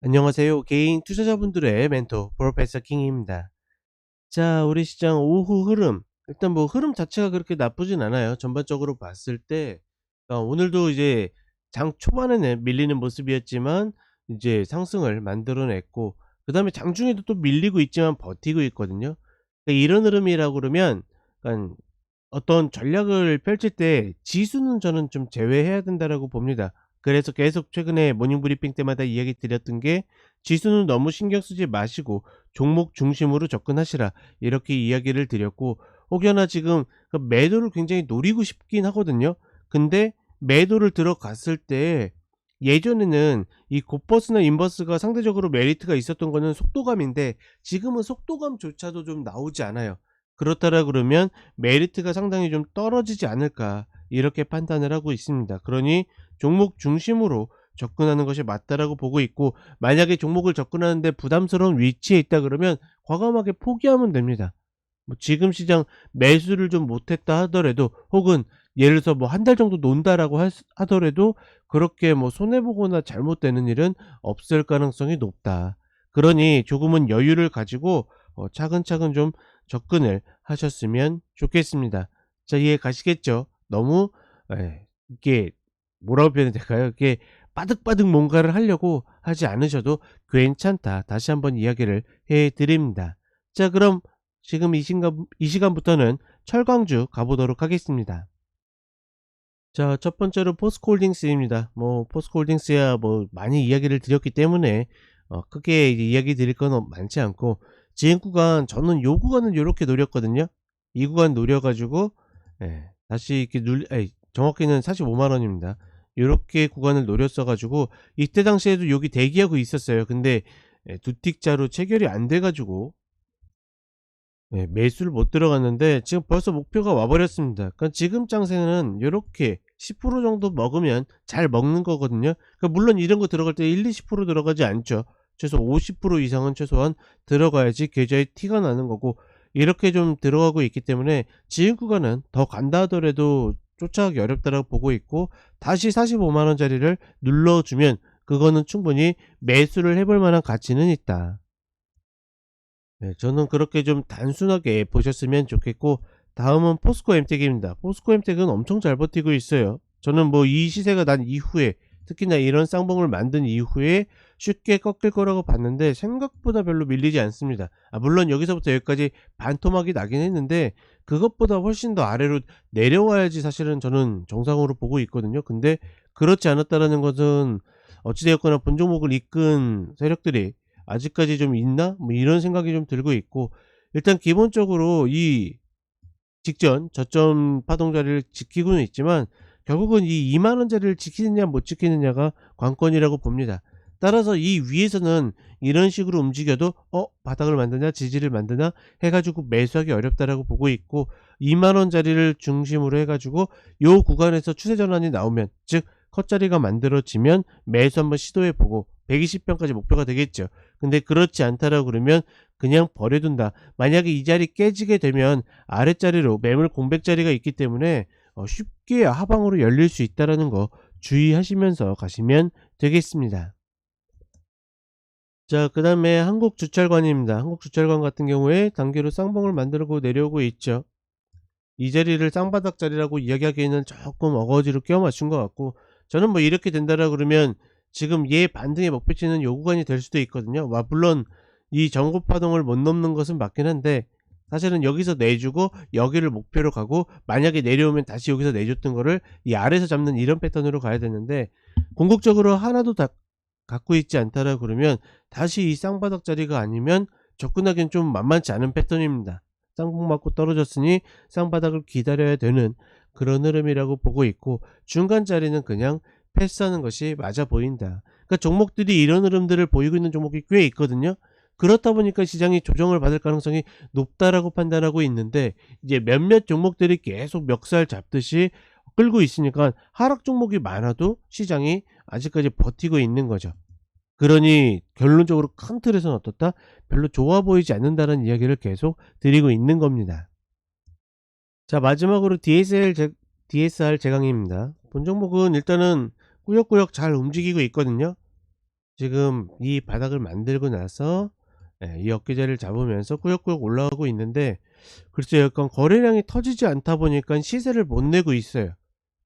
안녕하세요. 개인 투자자분들의 멘토 프로페서 킹입니다. 자, 우리 시장 오후 흐름. 일단 뭐 흐름 자체가 그렇게 나쁘진 않아요. 전반적으로 봤을 때 어, 오늘도 이제 장 초반에는 밀리는 모습이었지만 이제 상승을 만들어냈고 그 다음에 장중에도 또 밀리고 있지만 버티고 있거든요. 그러니까 이런 흐름이라고 그러면 약간 어떤 전략을 펼칠 때 지수는 저는 좀 제외해야 된다라고 봅니다. 그래서 계속 최근에 모닝 브리핑 때마다 이야기 드렸던 게 지수는 너무 신경 쓰지 마시고 종목 중심으로 접근하시라 이렇게 이야기를 드렸고 혹여나 지금 그 매도를 굉장히 노리고 싶긴 하거든요. 근데 매도를 들어갔을 때 예전에는 이 곧버스나 인버스가 상대적으로 메리트가 있었던 거는 속도감인데 지금은 속도감조차도 좀 나오지 않아요. 그렇다라 그러면 메리트가 상당히 좀 떨어지지 않을까 이렇게 판단을 하고 있습니다. 그러니 종목 중심으로 접근하는 것이 맞다라고 보고 있고 만약에 종목을 접근하는데 부담스러운 위치에 있다 그러면 과감하게 포기하면 됩니다. 뭐 지금 시장 매수를 좀 못했다 하더라도 혹은 예를 들어서 뭐 한 달 정도 논다라고 하, 하더라도 그렇게 뭐 손해보거나 잘못되는 일은 없을 가능성이 높다. 그러니 조금은 여유를 가지고 어, 차근차근 좀 접근을 하셨으면 좋겠습니다. 자, 이해 가시겠죠? 너무 에, 이게 뭐라고 표현해야 될까요? 이게 빠득빠득 뭔가를 하려고 하지 않으셔도 괜찮다. 다시 한번 이야기를 해 드립니다. 자, 그럼 지금 이 시간, 이 시간부터는 철광주 가보도록 하겠습니다. 자, 첫 번째로 포스코홀딩스입니다. 뭐 포스코홀딩스야 뭐 많이 이야기를 드렸기 때문에 어, 크게 이야기 드릴 건 많지 않고 지금 구간 저는 요 구간은 요렇게 노렸거든요. 이 구간 노려가지고 예, 다시 이렇게 눌, 에이, 정확히는 45만 원입니다. 요렇게 구간을 노렸어 가지고 이때 당시에도 여기 대기하고 있었어요. 근데 예, 두 틱자로 체결이 안 돼 가지고 예, 매수를 못 들어갔는데 지금 벌써 목표가 와버렸습니다. 그러니까 지금 장세는 요렇게 10% 정도 먹으면 잘 먹는 거거든요. 그러니까 물론 이런 거 들어갈 때 1, 20% 들어가지 않죠. 최소 50% 이상은 최소한 들어가야지 계좌에 티가 나는 거고 이렇게 좀 들어가고 있기 때문에 지금 구간은 더 간다 하더라도 쫓아가기 어렵다라고 보고 있고 다시 45만원짜리를 눌러주면 그거는 충분히 매수를 해볼 만한 가치는 있다. 네, 저는 그렇게 좀 단순하게 보셨으면 좋겠고 다음은 포스코 엠텍입니다. 포스코 엠텍은 엄청 잘 버티고 있어요. 저는 뭐 이 시세가 난 이후에 특히나 이런 쌍봉을 만든 이후에 쉽게 꺾일 거라고 봤는데 생각보다 별로 밀리지 않습니다. 아, 물론 여기서부터 여기까지 반토막이 나긴 했는데 그것보다 훨씬 더 아래로 내려와야지 사실은 저는 정상으로 보고 있거든요. 근데 그렇지 않았다라는 것은 어찌되었거나 본 종목을 이끈 세력들이 아직까지 좀 있나? 뭐 이런 생각이 좀 들고 있고 일단 기본적으로 이 직전 저점 파동 자리를 지키고는 있지만 결국은 이 2만원짜리를 지키느냐 못 지키느냐가 관건이라고 봅니다. 따라서 이 위에서는 이런 식으로 움직여도 어 바닥을 만드냐 지지를 만드냐 해가지고 매수하기 어렵다라고 보고 있고 2만원짜리를 중심으로 해가지고 요 구간에서 추세 전환이 나오면 즉 컷자리가 만들어지면 매수 한번 시도해보고 120평까지 목표가 되겠죠. 근데 그렇지 않다라고 그러면 그냥 버려둔다. 만약에 이 자리 깨지게 되면 아랫자리로 매물 공백 자리가 있기 때문에 어, 쉽게 하방으로 열릴 수 있다라는 거 주의하시면서 가시면 되겠습니다. 자, 그 다음에 한국주철관입니다. 한국주철관 같은 경우에 단계로 쌍봉을 만들고 내려오고 있죠. 이 자리를 쌍바닥 자리라고 이야기하기에는 조금 어거지로 끼워 맞춘 것 같고 저는 뭐 이렇게 된다라 그러면 지금 얘 반등의 목표치는 요 구간이 될 수도 있거든요. 와 물론 이 전고 파동을 못 넘는 것은 맞긴 한데 사실은 여기서 내주고 여기를 목표로 가고 만약에 내려오면 다시 여기서 내줬던 거를 이 아래에서 잡는 이런 패턴으로 가야 되는데 궁극적으로 하나도 다 갖고 있지 않다라 그러면 다시 이 쌍바닥 자리가 아니면 접근하기엔 좀 만만치 않은 패턴입니다. 쌍봉 맞고 떨어졌으니 쌍바닥을 기다려야 되는 그런 흐름이라고 보고 있고 중간 자리는 그냥 패스하는 것이 맞아 보인다. 그러니까 종목들이 이런 흐름들을 보이고 있는 종목이 꽤 있거든요. 그렇다 보니까 시장이 조정을 받을 가능성이 높다라고 판단하고 있는데 이제 몇몇 종목들이 계속 멱살 잡듯이 끌고 있으니까 하락 종목이 많아도 시장이 아직까지 버티고 있는 거죠. 그러니 결론적으로 큰 틀에서는 어떻다? 별로 좋아 보이지 않는다는 이야기를 계속 드리고 있는 겁니다. 자 마지막으로 DSL 제, DSR 제강입니다. 본 종목은 일단은 꾸역꾸역 잘 움직이고 있거든요. 지금 이 바닥을 만들고 나서 예, 이 어깨자리를 잡으면서 꾸역꾸역 올라가고 있는데 글쎄요 약간 거래량이 터지지 않다 보니까 시세를 못 내고 있어요.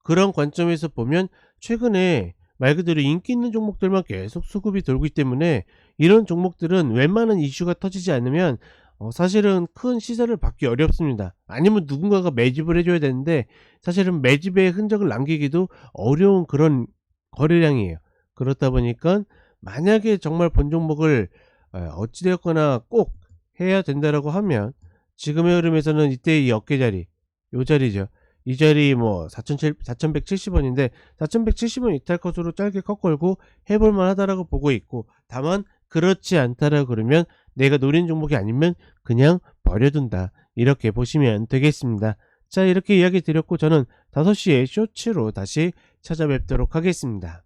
그런 관점에서 보면 최근에 말 그대로 인기 있는 종목들만 계속 수급이 돌기 때문에 이런 종목들은 웬만한 이슈가 터지지 않으면 어, 사실은 큰 시세를 받기 어렵습니다. 아니면 누군가가 매집을 해줘야 되는데 사실은 매집의 흔적을 남기기도 어려운 그런 거래량이에요. 그렇다 보니까 만약에 정말 본 종목을 어, 어찌되었거나 꼭 해야 된다라고 하면 지금의 흐름에서는 이때 이 어깨자리 요 자리죠. 이 자리 뭐 4,170원인데 4,170원 이탈 컷으로 짧게 컷 걸고 해볼만 하다라고 보고 있고 다만 그렇지 않다라고 그러면 내가 노린 종목이 아니면 그냥 버려둔다 이렇게 보시면 되겠습니다. 자 이렇게 이야기 드렸고 저는 5시에 쇼츠로 다시 찾아뵙도록 하겠습니다.